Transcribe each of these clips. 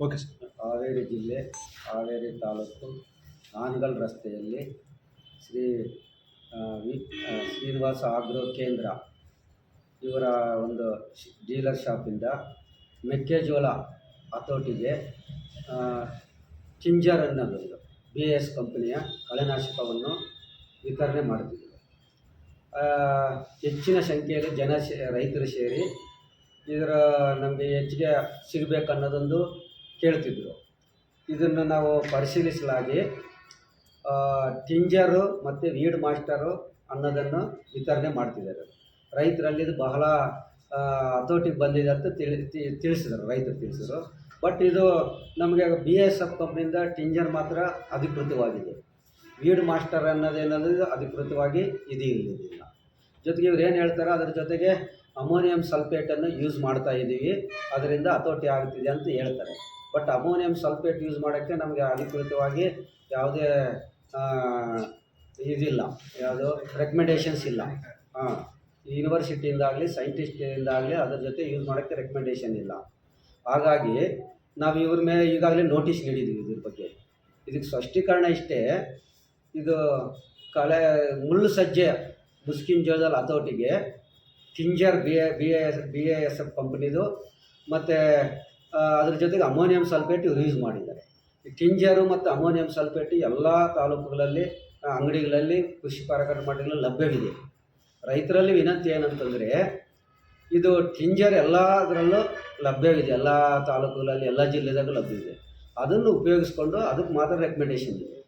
Okay Haveri ಜಿಲ್ಲೆ, ಹಾವೇರಿ ತಾಲೂಕು ನಾನ್ಗಲ್ ರಸ್ತೆಯಲ್ಲಿ Shri V- Srinivasa agro ಕೇಂದ್ರ ಇವರ ಒಂದು ಡೀಲರ್ ಶಾಪಿಂದ ಮೆಕ್ಕೆಜೋಳ ಹತೋಟಿಗೆ ಕಿಂಜರ್ ಅನ್ನೋದೊಂದು ಬಿ ಎಸ್ ಕಂಪನಿಯ ಕಳೆನಾಶಕವನ್ನು ವಿತರಣೆ ಮಾಡ್ತಿದ್ದರು ಹೆಚ್ಚಿನ ಸಂಖ್ಯೆಯಲ್ಲಿ ಜನ ರೈತರು ಸೇರಿ ಇದರ ನಮಗೆ ಹೆಚ್ಚಿಗೆ ಸಿಗಬೇಕನ್ನೋದೊಂದು ಕೇಳ್ತಿದ್ರು. ಇದನ್ನು ನಾವು ಪರಿಶೀಲಿಸಲಾಗಿ ಟಿಂಜರು ಮತ್ತು ವೀಡ್ ಮಾಸ್ಟರು ಅನ್ನೋದನ್ನು ವಿತರಣೆ ಮಾಡ್ತಿದ್ದಾರೆ. ರೈತರಲ್ಲಿ ಇದು ಬಹಳ ಹತೋಟಿಗೆ ಬಂದಿದೆ ಅಂತ ತಿಳಿ ತಿಳಿಸಿದರು, ರೈತರು ತಿಳಿಸಿದ್ರು. ಬಟ್ ಇದು ನಮಗೆ ಬಿ ಎಸ್ ಎಫ್ ಕಂಪ್ನಿಯಿಂದ ಟಿಂಜರ್ ಮಾತ್ರ ಅಧಿಕೃತವಾಗಿದೆ. ವೀಡ್ ಮಾಸ್ಟರ್ ಅನ್ನೋದೇನದು ಅಧಿಕೃತವಾಗಿ ಇದು ಇಲ್ಲ ಜೊತೆಗೆ ಇವ್ರು ಏನು ಹೇಳ್ತಾರೆ? ಅದರ ಜೊತೆಗೆ ಅಮೋನಿಯಂ ಸಲ್ಫೇಟನ್ನು ಯೂಸ್ ಮಾಡ್ತಾ ಇದ್ದೀವಿ. ಅದರಿಂದ ಹತೋಟಿ ಆಗ್ತಿದೆ ಅಂತ ಹೇಳ್ತಾರೆ. ಬಟ್ ಅಮೋನಿಯಂ ಸಲ್ಫೇಟ್ ಯೂಸ್ ಮಾಡೋಕ್ಕೆ ನಮಗೆ ಅಧಿಕೃತವಾಗಿ ಯಾವುದೇ ಇದಿಲ್ಲ. ಯಾವುದು ರೆಕಮೆಂಡೇಷನ್ಸ್ ಇಲ್ಲ. ಹಾಂ ಯೂನಿವರ್ಸಿಟಿಯಿಂದಾಗಲಿ ಸೈಂಟಿಸ್ಟಿಂದಾಗಲಿ ಅದರ ಜೊತೆ ಯೂಸ್ ಮಾಡೋಕ್ಕೆ ರೆಕಮೆಂಡೇಷನ್ ಇಲ್ಲ. ಹಾಗಾಗಿ ನಾವು ಇವ್ರ ಮೇಲೆ ಈಗಾಗಲೇ ನೋಟಿಸ್ ನೀಡಿದ್ದೀವಿ ಇದ್ರ ಬಗ್ಗೆ. ಇದಕ್ಕೆ ಸ್ಪಷ್ಟೀಕರಣ ಇಷ್ಟೇ, ಇದು ಕಳೆ, ಮುಳ್ಳು ಸಜ್ಜೆ ಮುಸ್ಕಿನ್ ಜೋಳದಲ್ಲಿ ಹತೋಟಿಗೆ, ಕಿಂಜರ್ B A B A S B A S F ಕಂಪ್ನಿದು, ಮತ್ತು ಅದ್ರ ಜೊತೆಗೆ ಅಮೋನಿಯಂ ಸಲ್ಫೇಟ್ ಇವ್ರು ಯೂಸ್ ಮಾಡಿದ್ದಾರೆ. ಈ ಟಿಂಜರು ಮತ್ತು ಅಮೋನಿಯಂ ಸಲ್ಫೇಟ್ ಎಲ್ಲ ತಾಲೂಕುಗಳಲ್ಲಿ ಅಂಗಡಿಗಳಲ್ಲಿ, ಕೃಷಿ ಮಾರಾಟ ಮಟ್ಟಗಳಲ್ಲಿ ಲಭ್ಯವಿದೆ. ರೈತರಲ್ಲಿ ವಿನಂತಿ ಏನಂತಂದರೆ ಇದು ಟಿಂಜರ್ ಎಲ್ಲದರಲ್ಲೂ ಲಭ್ಯವಿದೆ ಎಲ್ಲ ತಾಲೂಕುಗಳಲ್ಲಿ ಎಲ್ಲ ಜಿಲ್ಲೆದಾಗೂ ಲಭ್ಯವಿದೆ ಅದನ್ನು ಉಪಯೋಗಿಸ್ಕೊಂಡು ಅದಕ್ಕೆ ಮಾತ್ರ ರೆಕಮೆಂಡೇಶನ್ ಇದೆ.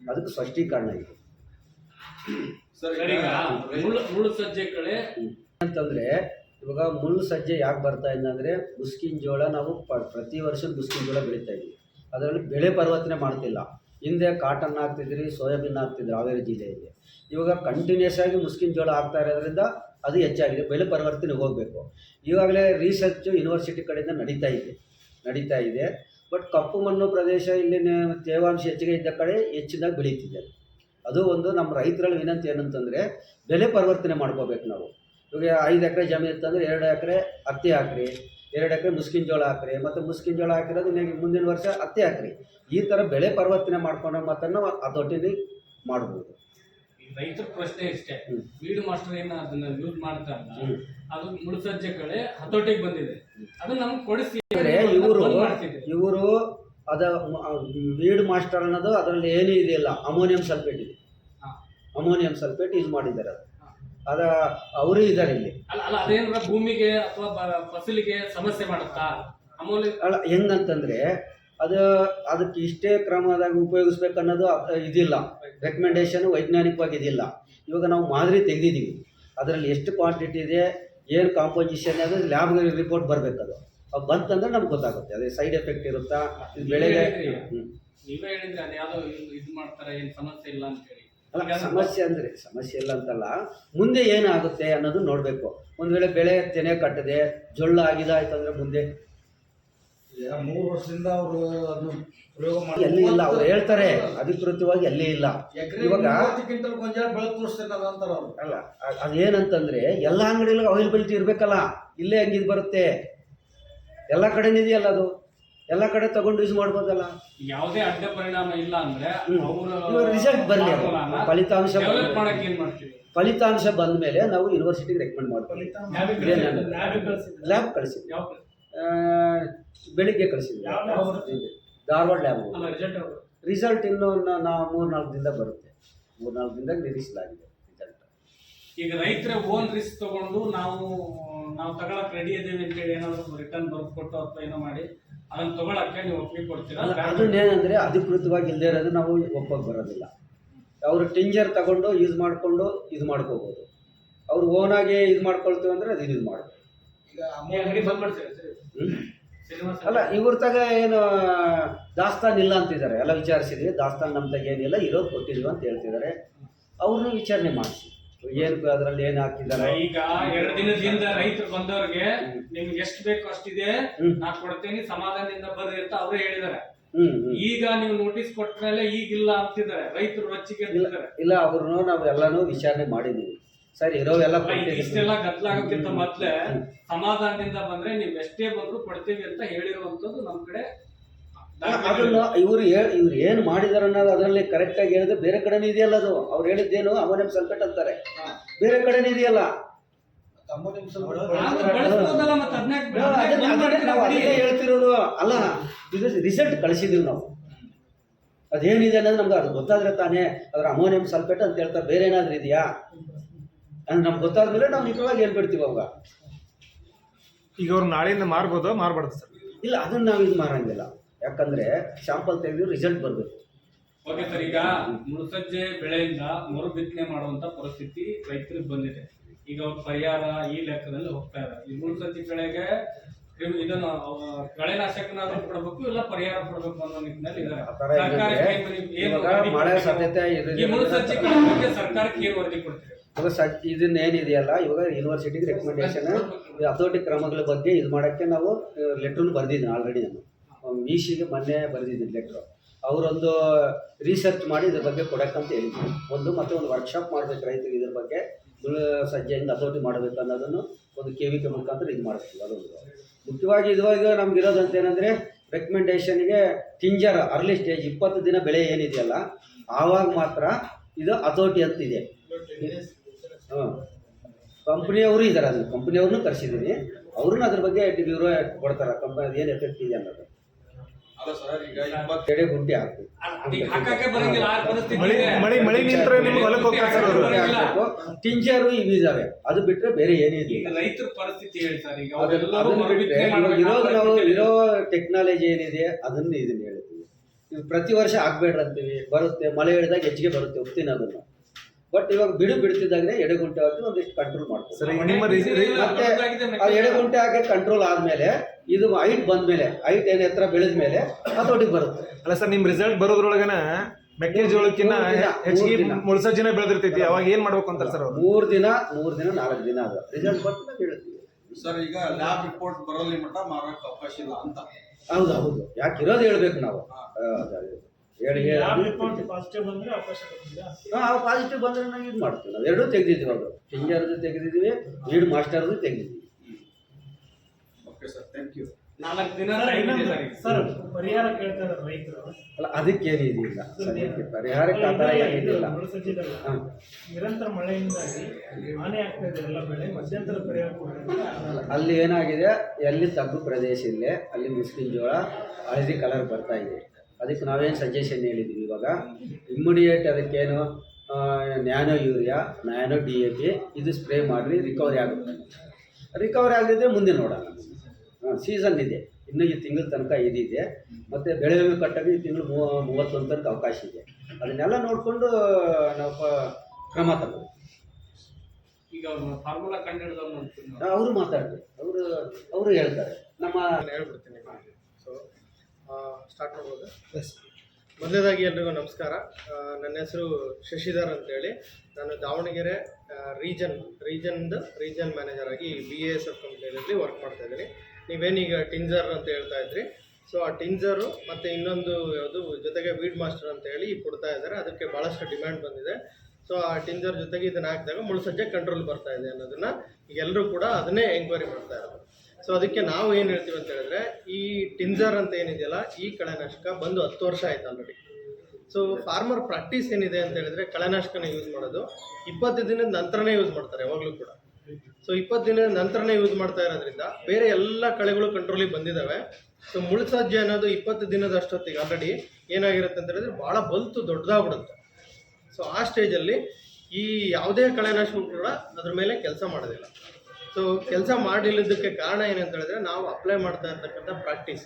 ಅದಕ್ಕೆ ಸ್ಪಷ್ಟೀಕರಣ ಇದೆ. ಅಂತಂದ್ರೆ ಮುಳ್ಳು ಸಜ್ಜೆ ಅಂತಂದರೆ ಇವಾಗ ಮುಳ್ಳು ಸಜ್ಜೆ ಯಾಕೆ ಬರ್ತಾ ಇದೆ ಅಂದರೆ ಮುಸ್ಕಿನ ಜೋಳ ನಾವು ಪ್ರತಿ ವರ್ಷ ಮುಸ್ಕಿನ ಜೋಳ ಬೆಳೀತಾ ಇದ್ದೀವಿ ಅದರಲ್ಲಿ ಬೆಳೆ ಪರಿವರ್ತನೆ ಮಾಡ್ತಿಲ್ಲ. ಹಿಂದೆ ಕಾಟನ್ ಹಾಕ್ತಿದ್ರಿ ಸೋಯಾಬೀನ್ ಹಾಕ್ತಿದ್ರು, ಹಾವೇರಿ ಜಿಲ್ಲೆಯಲ್ಲಿ. ಇವಾಗ ಕಂಟಿನ್ಯೂಸ್ ಆಗಿ ಮುಸ್ಕಿನ್ ಜೋಳ ಹಾಕ್ತಾ ಇರೋದ್ರಿಂದ ಅದು ಹೆಚ್ಚಾಗಿದೆ ಬೆಳೆ ಪರಿವರ್ತನೆ ಹೋಗಬೇಕು. ಈಗಾಗಲೇ ರಿಸರ್ಚ್ ಯೂನಿವರ್ಸಿಟಿ ಕಡೆಯಿಂದ ನಡೀತಾ ಇದೆ ನಡೀತಾ ಇದೆ. ಬಟ್ ಕಪ್ಪು ಮಣ್ಣು ಪ್ರದೇಶ ಇಲ್ಲಿನ ತೇವಾಂಶ ಹೆಚ್ಚಿಗೆ ಇದ್ದ ಕಡೆ ಹೆಚ್ಚಿನಾಗಿ ಬೆಳೀತಿದೆ. ಅದು ಒಂದು ನಮ್ಮ ರೈತರಲ್ಲಿ ವಿನಂತಿ ಏನಂತಂದರೆ, ಬೆಲೆ ಪರಿವರ್ತನೆ ಮಾಡ್ಕೋಬೇಕು ನಾವು. ಇವಾಗ ಐದು ಎಕರೆ ಜಮೀನು ಇತ್ತಂದರೆ ಎರಡು ಎಕರೆ ಹತ್ತಿ ಹಾಕ್ರಿ, ಎರಡು ಎಕರೆ ಮುಸ್ಕಿನ ಜೋಳ ಹಾಕ್ರಿ, ಮತ್ತು ಮುಸ್ಕಿನ ಜೋಳ ಹಾಕಿರೋದು ಮುಂದಿನ ವರ್ಷ ಹತ್ತಿ ಹಾಕ್ರಿ. ಈ ಥರ ಬೆಳೆ ಪರಿವರ್ತನೆ ಮಾಡ್ಕೊಂಡ ಮಾತನ್ನು ಹತೋಟಿಲಿ ಮಾಡ್ಬೋದು. ರೈತರ ಪ್ರಶ್ನೆ ಇಷ್ಟೇ. ಬೀಡ್ ಮಾಸ್ಟರ್ ಏನು ಅದನ್ನ ಯೂಸ್ ಮಾಡ್ತಾರಲ್ಲ ಹ್ಮ್. ಅದು ಮುಳ್ಳು ಸಜ್ಜೆ ಕಳೆ ಹತೋಟಿಗೆ ಬಂದಿದೆ. ಅದು ನಮ್ಗೆ ಕೊಡಿಸಿ ಇವರು ಇವರು ಅದ ವೀಡ್ ಮಾಸ್ಟರ್ ಅನ್ನೋದು ಅದರಲ್ಲಿ ಏನೂ ಇದೆಯಲ್ಲ ಅಮೋನಿಯಂ ಸಲ್ಫೇಟ್ ಇದೆ. ಅಮೋನಿಯಂ ಸಲ್ಫೇಟ್ ಯೂಸ್ ಮಾಡಿದ್ದಾರೆ ಅದು. ಅದ ಅವರು ಇದ್ದಾರೆ ಇಲ್ಲಿ. ಅಲ್ಲ ಅಲ್ಲ ಅದೇನಾರ ಭೂಮಿಗೆ ಅಥವಾ ಫಸಲಿಗೆ ಸಮಸ್ಯೆ ಮಾಡುತ್ತಾ? ಅಮೋಲಿ ಅಲ್ಲ ಹೆಂಗಂತಂದ್ರೆ ಅದು ಅದಕ್ಕೆ ಇಷ್ಟೇ ಕ್ರಮದಾಗ ಉಪಯೋಗಿಸ್ಬೇಕು ಅನ್ನೋದು ಇದಿಲ್ಲ. ರೆಕಮೆಂಡೇಶನ್ ವೈಜ್ಞಾನಿಕವಾಗಿ ಇದಿಲ್ಲ ಇವಾಗ ನಾವು ಮಾದರಿ ತೆಗೆದಿದ್ದೀವಿ ಅದರಲ್ಲಿ ಎಷ್ಟು ಕ್ವಾಂಟಿಟಿ ಇದೆ ಏನು ಕಾಂಪೋಸಿಷನ್ ಅದು ಲ್ಯಾಬ್ಗೆ ರಿಪೋರ್ಟ್ ಬರಬೇಕು ಅದು ಅದು ಬಂತಂದ್ರೆ ನಮ್ಗೆ ಗೊತ್ತಾಗುತ್ತೆ. ಅದೇ ಸೈಡ್ ಎಫೆಕ್ಟ್ ಇರುತ್ತಾ? ಇದು ಬೆಳೆಗೆ ನೀವೇ ಹೇಳಿದ್ರೆ ಅದು ಯಾವ್ದೋ ಇದು- ಮಾಡ್ತಾರೆ ಏನ್ ಸಮಸ್ಯೆ ಇಲ್ಲ ಅಂತ ಹೇಳಿ. ಅಲ್ಲ ಸಮಸ್ಯೆ ಅಂದರೆ ಸಮಸ್ಯೆ ಇಲ್ಲ ಅಂತಲ್ಲ ಮುಂದೆ ಏನಾಗುತ್ತೆ ಅನ್ನೋದು ನೋಡಬೇಕು. ಒಂದು ವೇಳೆ ಬೆಳೆ ತೆನೆ ಕಟ್ಟದೆ ಜೊಳ್ಳು ಆಗಿದೆ ಆಯ್ತು ಅಂದರೆ ಮುಂದೆ ಮೂರು ವರ್ಷದಿಂದ ಅವರು ಅದನ್ನು ಪ್ರಯೋಗ ಮಾಡಿ ಎಲ್ಲಿ ಇಲ್ಲ ಅವ್ರು ಹೇಳ್ತಾರೆ ಅಧಿಕೃತವಾಗಿ ಎಲ್ಲಿ ಇಲ್ಲ. ಇವಾಗ ಕ್ವಿಂಟಲ್ ಗೊಂಜಾಳ ಬೆಳೆ ತೋರಿಸ್ತೇನೆ ಅಂತಾರ ಅವ್ರು. ಅಲ್ಲ ಅದೇನಂತಂದ್ರೆ ಎಲ್ಲ ಅಂಗಡಿಯಲ್ಲಿ ಅವೈಲಬಿಲಿಟಿ ಇರಬೇಕಲ್ಲ ಇಲ್ಲೇ ಹಂಗಿದ್ ಬರುತ್ತೆ. ಎಲ್ಲ ಕಡೆನೂ ಇದೆಯಲ್ಲ ಅದು? ಎಲ್ಲ ಕಡೆ ತಗೊಂಡು ಯೂಸ್ ಮಾಡ್ಬೋದಲ್ಲ? ಯಾವುದೇ ಅಡ್ಡ ಪರಿಣಾಮ ಇಲ್ಲ ಅಂದ್ರೆ ರಿಸಲ್ಟ್ ಬರಲಿ ಫಲಿತಾಂಶ ಫಲಿತಾಂಶ ಬಂದ ಮೇಲೆ ನಾವು ಯೂನಿವರ್ಸಿಟಿಗೆ ರೆಕಮೆಂಡ್ ಮಾಡ್ತೀವಿ. ಲ್ಯಾಬ್ ಕಳಿಸಿ ಬೆಳಿಗ್ಗೆ ಕಳಿಸಿದ್ವಿ. ಧಾರವಾಡ ಲ್ಯಾಬ್ ಅಲ್ಲ ರಿಸಲ್ಟ್ ರಿಸಲ್ಟ್ ಇನ್ನು ನಾವು ಮೂರು ನಾಲ್ಕು ದಿನದಾಗ ಬರುತ್ತೆ. ಮೂರು ನಾಲ್ಕು ದಿನದಾಗ ನಿಲ್ಲಿಸಲಾಗಿದೆ ರಿಸಲ್ಟ್ ಈಗ ರೈತರ ಓನ್ ರಿಸ್ಕ್ ತಗೊಂಡು ನಾವು ನಾವು ತಗೊಳಕ್ ರೆಡಿ ಇದ್ದೀವಿ ಅಂತ ಹೇಳಿ ಏನಾದರೂ ರಿಟರ್ನ್ ಬರ್ದು ಕೊಟ್ಟು ಅಥವಾ ಏನೋ ಮಾಡಿ ಅದನ್ನು ತಗೊಳಕ್ಕೆ ನೀವು ಒಪ್ಪಿಗೆ ಕೊಡ್ತೀರಾ? ಅದನ್ನೇನಂದರೆ ಅಧಿಕೃತವಾಗಿ ಇಲ್ಲದೆ ಇರೋದು ನಾವು ಒಪ್ಪಕ್ಕೆ ಬರೋದಿಲ್ಲ. ಅವರು ಟಿಂಜರ್ ತಗೊಂಡು ಯೂಸ್ ಮಾಡಿಕೊಂಡು ಇದು ಮಾಡ್ಕೋಬೋದು. ಅವ್ರು ಓನಾಗೆ ಇದು ಮಾಡ್ಕೊಳ್ತೀವಿ ಅಂದ್ರೆ ಅದು ಇದು ಮಾಡ್ಬೋದು. ಈಗ ಅಂಗಡಿ ಬಂದ್ ಮಾಡ್ತೀರಾ ಅಲ್ಲ ಇವ್ರ ತಗ ಏನು ದಾಸ್ತಾನ್ ಇಲ್ಲ ಅಂತಿದ್ದಾರೆ. ಎಲ್ಲ ವಿಚಾರಿಸಿದ್ವಿ. ದಾಸ್ತಾನ್ ನಮ್ಮ ತಗ ಏನಿಲ್ಲ ಇರೋದು ಕೊಟ್ಟಿದ್ವಿ ಅಂತ ಹೇಳ್ತಿದ್ದಾರೆ. ಅವ್ರನ್ನೂ ವಿಚಾರಣೆ ಮಾಡಿಸಿ. ಏನು ಅದರಲ್ಲಿ ಏನು ಹಾಕಿದ್ದಾರೆ? ಈಗ ಎರಡು ದಿನದಿಂದ ರೈತರು ಬಂದವ್ರಿಗೆ ನಿಮ್ಗೆ ಎಷ್ಟು ಬೇಕು ಅಷ್ಟಿದೆ. ನಾ ಕೊಡ್ತೀನಿ ಸಮಾಧಾನದಿಂದ ಬರ್ರಿ ಅಂತ ಅವರೇ ಹ್ಮ್ ಈಗ ನೀವು ನೋಟಿಸ್ ಕೊಟ್ಟ ಮೇಲೆ ಈಗಿಲ್ಲ ಅಂತಿದ್ದಾರೆ. ರೈತರು ರೊಚ್ಚಿಗೆ. ಇಲ್ಲ ಅವ್ರನ್ನೂ ನಾವು ಎಲ್ಲಾನು ವಿಚಾರಣೆ ಮಾಡಿದ್ದೀವಿ. ಸರ್ ಇರೋವೆಲ್ಲ. ಇಷ್ಟೆಲ್ಲ ಗದ್ದಲಾಗೋಕ್ಕಿಂತ ಮೊದ್ಲೇ ಸಮಾಧಾನದಿಂದ ಬಂದ್ರೆ ನೀವ್ ಎಷ್ಟೇ ಬಂದ್ರು ಕೊಡ್ತೀವಿ ಅಂತ ಹೇಳಿರುವಂತದ್ದು ನಮ್ ಕಡೆ. ಅದನ್ನ ಇವ್ರು ಹೇಳ್ ಇವ್ರು ಏನು ಮಾಡಿದಾರ ಅನ್ನೋದು ಅದರಲ್ಲಿ ಕರೆಕ್ಟಾಗಿ ಹೇಳಿದ್ರೆ ಬೇರೆ ಕಡೆನೂ ಇದೆಯಲ್ಲ ಅದು. ಅವ್ರು ಹೇಳಿದ್ದೇನು ಅವನೇಮ್ ಸಂಕಟ ಅಂತಾರೆ. ಬೇರೆ ಕಡೆನೂ ಇದೆಯಲ್ಲ. ಹೇಳ್ತಿರೋದು. ಅಲ್ಲ ಇದು ರಿಸಲ್ಟ್ ಕಳಿಸಿದೀವಿ ನಾವು. ಅದೇನಿದೆ ಅನ್ನೋದು ನಮ್ಗೆ ಅದು ಗೊತ್ತಾದ್ರೆ ತಾನೇ. ಅದ್ರ ಅಮೋನಿಯಂ ಸಲ್ಫೇಟ್ ಅಂತ ಹೇಳ್ತಾರೆ. ಬೇರೆ ಏನಾದ್ರೂ ಇದೆಯಾ? ಅದು ನಮ್ಗೆ ಗೊತ್ತಾದ್ಮೇಲೆ ನಾವು ನಿಖರವಾಗಿ ಹೇಳ್ಬಿಡ್ತೀವಿ ಅವಾಗ. ಈಗ ಅವ್ರು ನಾಳೆಯಿಂದ ಮಾರ್ಬೋದು? ಮಾರ್ಬಾರ್ದು ಸರ್? ಇಲ್ಲ ಅದನ್ನ ನಾವು ಇದು ಮಾರಂಗಿಲ್ಲ. ಯಾಕಂದ್ರೆ ಶಾಂಪಲ್ ತೆಗೆದು ರಿಸಲ್ಟ್ ಬರಬೇಕು. ಓಕೆ ಸರ್ ಈಗ ಮುಳುಸಜ್ಜೆ ಬೆಳೆಯಿಂದ ಮರು ಬಿತ್ತನೆ ಮಾಡುವಂತ ಪರಿಸ್ಥಿತಿ ರೈತರಿಗೆ ಬಂದಿದೆ. ಈಗ ಅವ್ರ ಪರಿಹಾರ ಈ ಲೆಕ್ಕದಲ್ಲಿ ಹೋಗ್ತಾ ಇದ್ದಾರೆ ಈ ಮುಳ್ಸಜ್ಜೆ ಬೆಳೆಗೆ ಕ್ರಿಮಿ- ಇದನ್ನು ಕಳೆ ಕಳೆನಾಶಕನಾದ್ರೂ ಕೊಡಬೇಕು ಇಲ್ಲ ಪರಿಹಾರ ಕೊಡಬೇಕು ಅನ್ನೋ ನಿಟ್ಟಿನಲ್ಲಿ ಇದ್ದಾರೆ ಆ ಥರ ಸರ್ಕಾರಕ್ಕೆ ಏನಿದೆ, ಏನು- ಏನು ಇವಾಗ ವರದಿ ಮಳೆ? ಸಾಧ್ಯತೆ ಈ ಮುಳ್ಸಜ್ಜೆ ಬಗ್ಗೆ ಸರ್ಕಾರಕ್ಕೆ ಏನು ವರದಿ ಕೊಡ್ತೀರಿ? ಇವಾಗ ಸ ಇದನ್ನೇನಿದೆಯಲ್ಲ ಇವಾಗ ಯೂನಿವರ್ಸಿಟಿಗೆ ರೆಕಮೆಂಡೇಶನ್ ಹತೋಟಿ ಕ್ರಮಗಳ ಬಗ್ಗೆ ಇದು ಮಾಡೋಕ್ಕೆ ನಾವು ಲೆಟ್ರನ್ನು ಬರೆದಿದ್ದೀನಿ ಆಲ್ರೆಡಿ ನಾನು. ವಿ ಸಿಗೆ ಮೊನ್ನೆ ಬರೆದಿದ್ದೀನಿ ಲೆಟ್ರು ಅವರೊಂದು ರಿಸರ್ಚ್ ಮಾಡಿ ಇದ್ರ ಬಗ್ಗೆ ಕೊಡೋಕ್ಕಂತ ಹೇಳಿದ್ದೀನಿ ಒಂದು ಮತ್ತೆ ಒಂದು ವರ್ಕ್ಶಾಪ್ ಮಾಡಬೇಕು ರೈತರಿಗೆ ಇದ್ರ ಬಗ್ಗೆ. ಸಜ್ಜೆಯಿಂದ ಹತೋಟಿ ಮಾಡಬೇಕು ಅನ್ನೋದನ್ನು ಒಂದು ಕೆ ವಿ ಕೆ ಮುಖಾಂತರ ಇದು ಮಾಡ್ತೀವಿ ಅದೊಂದು. ಮುಖ್ಯವಾಗಿ ಇದುವಾಗ ನಮ್ಗೆ ಇರೋದಂತ ಏನಂದರೆ ರೆಕಮೆಂಡೇಷನ್ಗೆ ಟಿಂಜರ್ ಅರ್ಲಿ ಸ್ಟೇಜ್ ಇಪ್ಪತ್ತು ದಿನ ಬೆಳೆ ಏನಿದೆಯಲ್ಲ, ಆವಾಗ ಮಾತ್ರ ಇದು ಹತೋಟಿ ಅಂತಿದೆ ಹಾಂ ಕಂಪ್ನಿಯವರು ಇದ್ದಾರೆ ಅದು. ಕಂಪ್ನಿಯವ್ರನ್ನೂ ಕರೆಸಿದ್ದೀನಿ ಅವ್ರನ್ನ ಅದ್ರ ಬಗ್ಗೆ ವಿವರ ಕೊಡ್ತಾರೆ. ಕಂಪನಿ ಏನು ಎಫೆಕ್ಟ್ ಇದೆ ಅನ್ನೋದು. ಇಪ್ಪತ್ತು ಗುಂಡಿ ಹಾಕ್ಬೇಕು. ಟಿಂಜರು ಇವು ಇದಾವೆ ಅದು ಬಿಟ್ಟರೆ ಬೇರೆ ಏನಿದೆ ರೈತರ ಪರಿಸ್ಥಿತಿ ಇರೋ ಟೆಕ್ನಾಲಜಿ ಏನಿದೆ ಅದನ್ನ ಇದನ್ನ ಹೇಳ್ತೀವಿ ಪ್ರತಿ ವರ್ಷ ಆಗ್ಬೇಡ್ರಂತೀವಿ ಬರುತ್ತೆ. ಮಳೆ ಹಿಡಿದಾಗ ಹೆಚ್ಚಿಗೆ ಬರುತ್ತೆ. ಉಪ್ತಿನ ಅದನ್ನು. ಬಟ್ ಇವಾಗ ಬಿಡು ಬಿಡ್ತಿದ್ದಾಗೆ ಎಡೆಗುಂಟೆ ಹಾಕಿ ಒಂದಿಷ್ಟು ಕಂಟ್ರೋಲ್ ಮಾಡ್ತಾರೆ. ಎಡೆಗುಂಟೆ ಹಾಕಿ ಕಂಟ್ರೋಲ್ ಆದ್ಮೇಲೆ ಇದು ಹೈಟ್ ಬಂದ್ಮೇಲೆ ಹೈಟ್ ಏನ್ ಎತ್ತರ ಬೆಳೆದ ಮೇಲೆ ಹತೋಟಿಗೆ ಬರುತ್ತೆ. ಅಲ್ಲ ಸರ್ ನಿಮ್ ರಿಸಲ್ಟ್ ಬರೋದ್ರೊಳಗನ ಮೆಕ್ಕೆಜೋಳಕ್ಕಿಂತ ಹೆಚ್ಚಿಗೆ. ಮುಳ್ಸಜ್ಜಿನ ಬೆಳೆದಿರ್ತೈತಿ ಅವಾಗ ಏನ್ ಮಾಡ್ಬೇಕು ಅಂತಾರೆ ಸರ್ ಮೂರ್ ಮೂರು ದಿನ ಮೂರು ದಿನ ನಾಲ್ಕು ದಿನ ಅದು ರಿಸಲ್ಟ್ ಬಂದ ಹೇಳ್ತೀವಿ. ಸರ್ ಈಗ ಲ್ಯಾಬ್ ರಿಪೋರ್ಟ್ ಬರೋಲ್ಲಿ ಮಟ್ಟ ಮಾರಕ್ಕೆ ಅವಕಾಶ ಇಲ್ಲ ಅಂತ. ಹೌದು ಹೌದು. ಯಾಕೆ ಇರೋದು ಹೇಳ್ಬೇಕು ನಾವು? ಹೇಳಿ ಹೇಳಿ. ಪಾಸಿಟಿವ್ ಬಂದ್ರೆ ಅವಕಾಶ ಕೊಡ್ತೀರಾ? ಹಾಂ ಪಾಸಿಟಿವ್ ಬಂದ್ರೆ ನಾವು ಇದು ಮಾಡ್ತೀವಿ. ನಾವು ಎರಡೂ ತೆಗೆದಿದ್ದೀವಿ ಅವರು. ಟಿಂಜರ್ದು ತೆಗೆದಿದ್ದೀವಿ ಲೀಡ್ ಮಾಸ್ಟರ್ದು ತೆಗೆದಿದ್ದೀವಿ. ಓಕೆ ಸರ್ ಥ್ಯಾಂಕ್ ಯು ನಾಲ್ಕು ದಿನ ಸರ್, ಪರಿಹಾರ ಕೇಳ್ತಾರೆ ರೈತರು. ಅಲ್ಲ ಅದಕ್ಕೇನಿದಿಲ್ಲ ಸದ್ಯಕ್ಕೆ ಪರಿಹಾರಕ್ಕೆ ಆ ಥರ ಏನಿದಿಲ್ಲ ನಿರಂತರ ಮಳೆಯಿಂದಾಗಿ ಹಾನಿ ಆಗ್ತಾ ಇದೆ ಎಲ್ಲ ಬೆಳೆ. ಮಧ್ಯಂತರ ಪರಿಹಾರ ಕೊಡ್ತಾರೆ? ಅಲ್ಲಿ ಏನಾಗಿದೆ? ಎಲ್ಲಿ ತಗ್ಗು ಪ್ರದೇಶ ಇಲ್ಲೇ ಅಲ್ಲಿ ಮುಸ್ಲಿಂ ಜೋಳ ಹಳದಿ ಕಲರ್ ಬರ್ತಾ ಇದೆ. ಅದಕ್ಕೆ ನಾವೇನು ಸಜೆಷನ್ ಹೇಳಿದ್ದೀವಿ ಇವಾಗ? ಇಮ್ಮಿಡಿಯೇಟ್ ಅದಕ್ಕೇನು nano urea nano D A P ಇದು ಸ್ಪ್ರೇ ಮಾಡಿರಿ ರಿಕವರಿ ಆಗುತ್ತೆ. ರಿಕವರಿ ಆಗಿದ್ರೆ ಮುಂದೆ ನೋಡೋಣ. ಸೀಸನ್ ಇದೆ. ಇನ್ನೂ ಈ ತಿಂಗಳ ತನಕ ಇದಿದೆ. ಮತ್ತು ಬೆಳೆ ವಿಮೆ ಕಟ್ಟಾಗ ಈ ತಿಂಗಳು ಮೂವ ಮೂವತ್ತೊಂದು ತನಕ ಅವಕಾಶ ಇದೆ. ಅದನ್ನೆಲ್ಲ ನೋಡಿಕೊಂಡು ನಾವು ಕ್ರಮ ತಗೋಬೇಕು. ಈಗ ಅವ್ರು ಫಾರ್ಮುಲಾ ಕಂಡು ಅವರು ಮಾತಾಡ್ತಾರೆ ಅವರು ಅವರು ಹೇಳ್ತಾರೆ. ನಮ್ಮ ಹೇಳ್ಬಿಡ್ತೀನಿ. ಸ್ಟಾರ್ಟ್ ಮಾಡ್ಬೋದು. ಮೊದಲನೇದಾಗಿ ಎಲ್ರಿಗೂ ನಮಸ್ಕಾರ. ನನ್ನ ಹೆಸರು ಶಶಿಧರ್ ಅಂತೇಳಿ. ನಾನು ದಾವಣಗೆರೆ ರೀಜನ್ ರೀಜನ್ದ ರೀಜನ್ ಮ್ಯಾನೇಜರ್ ಆಗಿ ಬಿ ಎ ಎಸ್ ಎಫ್ ಕಂಪ್ನಿಯಲ್ಲಿ ವರ್ಕ್ ಮಾಡ್ತಾ ಇದ್ದೀನಿ. ನೀವೇನೀಗ ಟಿಂಜರ್ ಅಂತ ಹೇಳ್ತಾ ಇದ್ರಿ. ಸೊ ಆ ಟಿಂಜರು ಮತ್ತು ಇನ್ನೊಂದು ಯಾವುದು ಜೊತೆಗೆ ವೀಡ್ ಮಾಸ್ಟರ್ ಅಂತ ಹೇಳಿ ಕೊಡ್ತಾ ಇದ್ದಾರೆ. ಅದಕ್ಕೆ ಭಾಳಷ್ಟು ಡಿಮ್ಯಾಂಡ್ ಬಂದಿದೆ. ಸೊ ಆ ಟಿಂಜರ್ ಜೊತೆಗೆ ಇದನ್ನ ಹಾಕಿದಾಗ ಮುಳುಸಜ್ಜೆ ಕಂಟ್ರೋಲ್ ಬರ್ತಾ ಇದೆ ಅನ್ನೋದನ್ನ ಈಗ ಎಲ್ಲರೂ ಕೂಡ ಅದನ್ನೇ ಎಂಕ್ವೈರಿ ಮಾಡ್ತಾ ಇರೋದು. ಸೊ ಅದಕ್ಕೆ ನಾವು ಏನು ಹೇಳ್ತೀವಿ ಅಂತ ಹೇಳಿದ್ರೆ, ಈ ಟಿಂಜರ್ ಅಂತ ಏನಿದೆಯಲ್ಲ, ಈ ಕಳೆನಾಶಕ ಬಂದು ಹತ್ತು ವರ್ಷ ಆಯ್ತು ಆಲ್ರೆಡಿ ಸೊ ಫಾರ್ಮರ್ ಪ್ರಾಕ್ಟೀಸ್ ಏನಿದೆ ಅಂತ ಹೇಳಿದ್ರೆ, ಕಳೆನಾಶಕನ ಯೂಸ್ ಮಾಡೋದು. ಇಪ್ಪತ್ತು ದಿನದ ನಂತರನೇ ಯೂಸ್ ಮಾಡ್ತಾರೆ, ಯಾವಾಗಲೂ ಕೂಡ. ಸೊ ಇಪ್ಪತ್ತು ದಿನದ ನಂತರನೇ ಯೂಸ್ ಮಾಡ್ತಾ ಇರೋದ್ರಿಂದ, ಬೇರೆ ಎಲ್ಲ ಕಳೆಗಳು ಕಂಟ್ರೋಲಿಗೆ ಬಂದಿದ್ದಾವೆ ಸೊ ಮುಳ್ಸಜ್ಜೆ ಅನ್ನೋದು ಇಪ್ಪತ್ತು ದಿನದ ಅಷ್ಟೊತ್ತಿಗೆ ಆಲ್ರೆಡಿ ಏನಾಗಿರುತ್ತೆ ಅಂತ ಹೇಳಿದ್ರೆ, ಭಾಳ ಬಲ್ತು ದೊಡ್ಡದಾಗ್ಬಿಡುತ್ತೆ. ಸೊ ಆ ಸ್ಟೇಜಲ್ಲಿ ಈ ಯಾವುದೇ ಕಳೆನಾಶಕ ಕೂಡ ಅದ್ರ ಮೇಲೆ ಕೆಲಸ ಮಾಡೋದಿಲ್ಲ. ಸೊ ಕೆಲಸ ಮಾಡಿಲ್ಲದಕ್ಕೆ ಕಾರಣ ಏನಂತ ಹೇಳಿದ್ರೆ ನಾವು ಅಪ್ಲೈ ಮಾಡ್ತಾ ಇರ್ತಕ್ಕಂಥ ಪ್ರಾಕ್ಟೀಸ್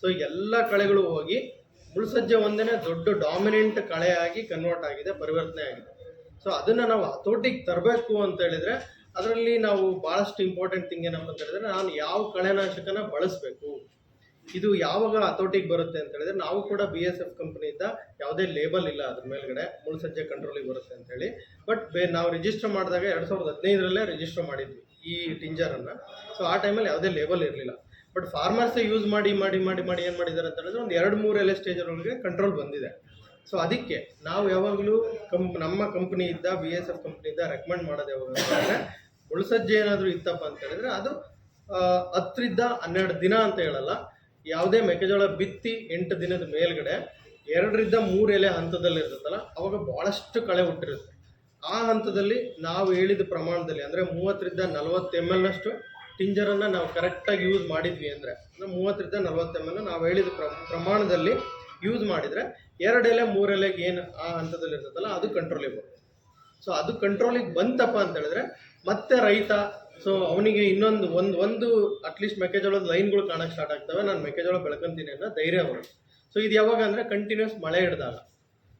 ಸೊ ಎಲ್ಲ ಕಳೆಗಳು ಹೋಗಿ ಮುಳ್ಸಜ್ಜೆ ಒಂದೇ ದೊಡ್ಡ ಡಾಮಿನೆಂಟ್ ಕಳೆಯಾಗಿ ಕನ್ವರ್ಟ್ ಆಗಿದೆ, ಪರಿವರ್ತನೆ ಆಗಿದೆ. ಸೊ ಅದನ್ನು ನಾವು ಹತೋಟಿಗೆ ತರಬೇಕು ಅಂತ ಹೇಳಿದ್ರೆ ಅದರಲ್ಲಿ ನಾವು ಭಾಳಷ್ಟು ಇಂಪಾರ್ಟೆಂಟ್ ಥಿಂಗ್ ಏನಪ್ಪ ಅಂತ ಹೇಳಿದ್ರೆ ನಾನು ಯಾವ ಕಳೆನಾಶಕನ ಬಳಸಬೇಕು? ಇದು ಯಾವಾಗ ಹತೋಟಿಗೆ ಬರುತ್ತೆ ಅಂತ ಹೇಳಿದ್ರೆ ನಾವು ಕೂಡ ಬಿ ಎಸ್ ಎಫ್ ಕಂಪ್ನಿಯಿಂದ ಯಾವುದೇ ಲೇಬಲ್ ಇಲ್ಲ ಅದ್ರ ಮೇಲ್ಗಡೆ ಮುಳ್ಸಜ್ಜೆ ಕಂಟ್ರೋಲಿಗೆ ಬರುತ್ತೆ ಅಂತ ಹೇಳಿ. ಬಟ್ ಬೇ, ನಾವು ರಿಜಿಸ್ಟರ್ ಮಾಡಿದಾಗ ಎರಡು ಸಾವಿರದ ಹದಿನೈದರಲ್ಲೇ ರಿಜಿಸ್ಟರ್ ಮಾಡಿದ್ವಿ ಈ ಟಿಂಜರನ್ನು ಸೊ ಆ ಟೈಮಲ್ಲಿ ಯಾವುದೇ ಲೇಬಲ್ ಇರಲಿಲ್ಲ. ಬಟ್ ಫಾರ್ಮರ್ಸೇ ಯೂಸ್ ಮಾಡಿ ಮಾಡಿ ಮಾಡಿ ಮಾಡಿ ಏನು ಮಾಡಿದ್ದಾರೆ ಅಂತ ಹೇಳಿದ್ರೆ ಒಂದು ಎರಡು, ಮೂರು ಎಲೆ ಸ್ಟೇಜರೊಳಗೆ ಕಂಟ್ರೋಲ್ ಬಂದಿದೆ. ಸೊ ಅದಕ್ಕೆ ನಾವು ಯಾವಾಗಲೂ ಕಂಪ್ ನಮ್ಮ ಕಂಪ್ನಿ ಇದ್ದ ಬಿ ಎಸ್ ಎಫ್ ಇದ್ದ ರೆಕಮೆಂಡ್ ಮಾಡೋದು ಯಾವಾಗ ಅಂತಂದರೆ ಉಳ್ಸಜ್ಜೆ ಏನಾದರೂ ಇತ್ತಪ್ಪ ಅಂತ ಹೇಳಿದ್ರೆ ಅದು ಹತ್ತರಿಂದ ಹನ್ನೆರಡು ದಿನ ಅಂತ ಹೇಳಲ್ಲ. ಯಾವುದೇ ಮೆಕ್ಕೆಜೋಳ ಬಿತ್ತಿ ಎಂಟು ದಿನದ ಮೇಲ್ಗಡೆ ಎರಡರಿಂದ ಮೂರು ಎಲೆ ಹಂತದಲ್ಲಿ ಇರ್ತದಲ್ಲ ಅವಾಗ ಭಾಳಷ್ಟು ಕಳೆ ಹುಟ್ಟಿರುತ್ತೆ. ಆ ಹಂತದಲ್ಲಿ ನಾವು ಹೇಳಿದ ಪ್ರಮಾಣದಲ್ಲಿ ಅಂದರೆ ಮೂವತ್ತರಿಂದ ನಲವತ್ತು ಎಂ ಎಲ್ನಷ್ಟು ಟಿಂಜರನ್ನು ನಾವು ಕರೆಕ್ಟಾಗಿ ಯೂಸ್ ಮಾಡಿದ್ವಿ ಅಂದರೆ ಅಂದರೆ ಮೂವತ್ತರಿಂದ ನಲವತ್ತು ಎಂ ಎಲ್ ನಾವು ಹೇಳಿದ ಪ್ರ, ಪ್ರಮಾಣದಲ್ಲಿ ಯೂಸ್ ಮಾಡಿದರೆ ಎರಡೆಲೆ ಮೂರೆಲೆಗೆ ಮೂರು ಏನು ಆ ಹಂತದಲ್ಲಿ ಇರ್ತದಲ್ಲ ಅದು ಕಂಟ್ರೋಲಿಗೆ ಬರುತ್ತೆ. ಸೊ ಅದು ಕಂಟ್ರೋಲಿಗೆ ಬಂತಪ್ಪ ಅಂತ ಹೇಳಿದ್ರೆ, ಮತ್ತೆ ರೈತ ಸೊ ಅವನಿಗೆ ಇನ್ನೊಂದು ಒಂದು ಒಂದು ಅಟ್ಲೀಸ್ಟ್ ಮೆಕ್ಕೆಜೋಳದ ಲೈನ್ಗಳು ಕಾಣಕ್ಕೆ ಸ್ಟಾರ್ಟ್ ಆಗ್ತವೆ. ನಾನು ಮೆಕ್ಕೆಜೋಳ ಬೆಳ್ಕೊಂತೀನಿ ಅನ್ನೋ ಧೈರ್ಯ ಅವರು ಸೊ ಇದು ಯಾವಾಗ ಅಂದರೆ ಕಂಟಿನ್ಯೂಸ್ ಮಳೆ ಹಿಡ್ದಾಗ.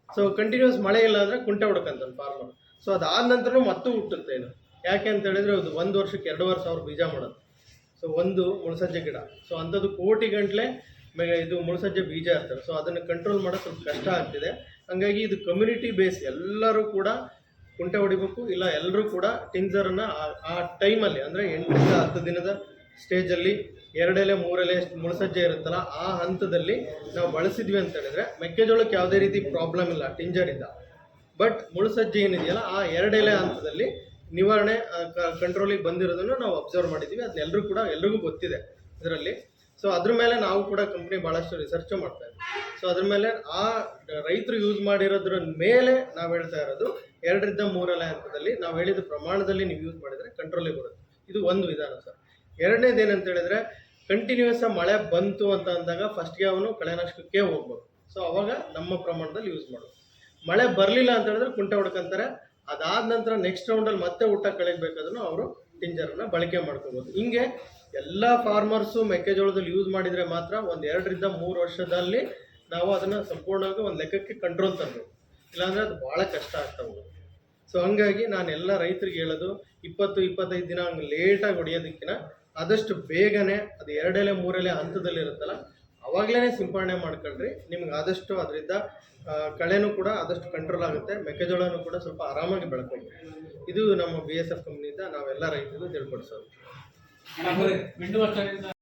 ಸೊ ಕಂಟಿನ್ಯೂಸ್ ಮಳೆ ಇಲ್ಲ ಅಂದರೆ ಕುಂಟೆ ಹೊಡ್ಕಂತಾನೆ ಫಾರ್ಮರ್ ಸೊ ಅದಾದ ನಂತರ ಮತ್ತೆ ಹುಟ್ಟುತ್ತೆ ಇದು. ಯಾಕೆ ಅಂತ ಹೇಳಿದ್ರೆ ಅದು ಒಂದು ವರ್ಷಕ್ಕೆ ಎರಡೂವರೆ ಸಾವಿರ ಬೀಜ ಮಾಡೋದು. ಸೊ ಒಂದು ಮುಳಸಜ್ಜೆ ಗಿಡ. ಸೊ ಅಂಥದ್ದು ಕೋಟಿ ಗಂಟ್ಲೆ ಇದು ಮುಳಸಜ್ಜೆ ಬೀಜ ಇರ್ತಾರೆ ಸೊ ಅದನ್ನು ಕಂಟ್ರೋಲ್ ಮಾಡೋದು ಸ್ವಲ್ಪ ಕಷ್ಟ ಆಗ್ತಿದೆ. ಹಂಗಾಗಿ ಇದು ಕಮ್ಯುನಿಟಿ ಬೇಸ್ ಎಲ್ಲರೂ ಕೂಡ ಕುಂಟೆ ಹೊಡಿಬೇಕು, ಇಲ್ಲ ಎಲ್ಲರೂ ಕೂಡ ಟಿಂಜರನ್ನು ಆ ಟೈಮಲ್ಲಿ, ಅಂದರೆ ಎಂಟರಿಂದ ಹತ್ತು ದಿನದ ಸ್ಟೇಜಲ್ಲಿ, ಎರಡೆಲೆ, ಮೂರೆಲೆ ಮುಳಸಜ್ಜೆ ಇರುತ್ತಲ್ಲ, ಆ ಹಂತದಲ್ಲಿ ನಾವು ಬಳಸಿದ್ವಿ ಅಂತ ಹೇಳಿದ್ರೆ, ಮೆಕ್ಕೆಜೋಳಕ್ಕೆ ಯಾವುದೇ ರೀತಿ ಪ್ರಾಬ್ಲಮ್ ಇಲ್ಲ ಟಿಂಜರಿಂದ ಬಟ್ ಮುಳುಸಜ್ಜೆ ಏನಿದೆಯಲ್ಲ, ಆ ಎರಡೆಲೆ ಹಂತದಲ್ಲಿ ನಿವಾರಣೆ ಕಂಟ್ರೋಲಿಗೆ ಬಂದಿರೋದನ್ನು ನಾವು ಅಬ್ಸರ್ವ್ ಮಾಡಿದ್ದೀವಿ ಅದನ್ನೆಲ್ಲರೂ ಕೂಡ ಎಲ್ರಿಗೂ ಗೊತ್ತಿದೆ. ಇದರಲ್ಲಿ ಸೊ ಅದ್ರ ಮೇಲೆ ನಾವು ಕೂಡ ಕಂಪ್ನಿ ಭಾಳಷ್ಟು ರಿಸರ್ಚ್ ಮಾಡ್ತಾ ಇದ್ದೀವಿ ಸೊ ಅದ್ರ ಮೇಲೆ ಆ ರೈತರು ಯೂಸ್ ಮಾಡಿರೋದ್ರ ಮೇಲೆ ನಾವು ಹೇಳ್ತಾ ಇರೋದು ಎರಡರಿಂದ ಮೂರನೇ ಹಂತದಲ್ಲಿ ನಾವು ಹೇಳಿದ ಪ್ರಮಾಣದಲ್ಲಿ ನೀವು ಯೂಸ್ ಮಾಡಿದರೆ ಕಂಟ್ರೋಲಿಗೆ ಬರುತ್ತೆ. ಇದು ಒಂದು ವಿಧಾನ ಸರ್ ಎರಡನೇದು ಏನಂತ ಹೇಳಿದ್ರೆ ಕಂಟಿನ್ಯೂಸ್ ಮಳೆ ಬಂತು ಅಂತ ಅಂದಾಗ ಫಸ್ಟ್ಗೆ ಅವನು ಕಳೆನಾಶಕಕ್ಕೆ ಹೋಗ್ಬೋದು ಸೊ ಅವಾಗ ನಮ್ಮ ಪ್ರಮಾಣದಲ್ಲಿ ಯೂಸ್ ಮಾಡೋದು. ಮಳೆ ಬರಲಿಲ್ಲ ಅಂತ ಹೇಳಿದ್ರೆ ಕುಂಟೆ ಹೊಡ್ಕೊಂತಾರೆ. ಅದಾದ ನಂತರ ನೆಕ್ಸ್ಟ್ ರೌಂಡಲ್ಲಿ ಮತ್ತೆ ಊಟ ಕಳಿಬೇಕಾದ್ರೂ ಅವರು ಟಿಂಜರನ್ನ ಬಳಕೆ ಮಾಡ್ಕೋಬೋದು. ಹಿಂಗೆ ಎಲ್ಲ ಫಾರ್ಮರ್ಸು ಮೆಕ್ಕೆಜೋಳದಲ್ಲಿ ಯೂಸ್ ಮಾಡಿದರೆ ಮಾತ್ರ ಒಂದು ಎರಡರಿಂದ ಮೂರು ವರ್ಷದಲ್ಲಿ ನಾವು ಅದನ್ನು ಸಂಪೂರ್ಣವಾಗಿ ಒಂದು ಲೆಕ್ಕಕ್ಕೆ ಕಂಟ್ರೋಲ್ ತರಬೇಕು ಇಲ್ಲಾಂದರೆ ಅದು ಭಾಳ ಕಷ್ಟ ಆಗ್ತವೆ ಸೊ ಹಂಗಾಗಿ ನಾನು ಎಲ್ಲ ರೈತರಿಗೆ ಹೇಳೋದು, ಇಪ್ಪತ್ತು, ಇಪ್ಪತ್ತೈದು ದಿನ ಹಂಗೆ ಲೇಟಾಗಿ ಹೊಡೆಯೋದಕ್ಕಿಂತ ಆದಷ್ಟು ಬೇಗನೆ ಅದು ಎರಡೆಲೆ, ಮೂರೆಲೆ ಹಂತದಲ್ಲಿ ಇರುತ್ತಲ್ಲ ಅವಾಗಲೇ ಸಿಂಪಡಣೆ ಮಾಡ್ಕೊಳ್ರಿ ನಿಮ್ಗೆ ಆದಷ್ಟು ಅದರಿಂದ ಕಳೆನೂ ಕೂಡ ಆದಷ್ಟು ಕಂಟ್ರೋಲ್ ಆಗುತ್ತೆ. ಮೆಕ್ಕೆಜೋಳನೂ ಕೂಡ ಸ್ವಲ್ಪ ಆರಾಮಾಗಿ ಬೆಳ್ಕೊಂಡು ಇದು ನಮ್ಮ ಬಿ ಎಸ್ ಎಫ್ ಕಂಪ್ನಿಯಿಂದ ನಾವೆಲ್ಲ ರೈತರಿಗೂ ತಿಳ್ಕೊಡ್ಸೋದು. ಎರಡು ವರ್ಷದಿಂದ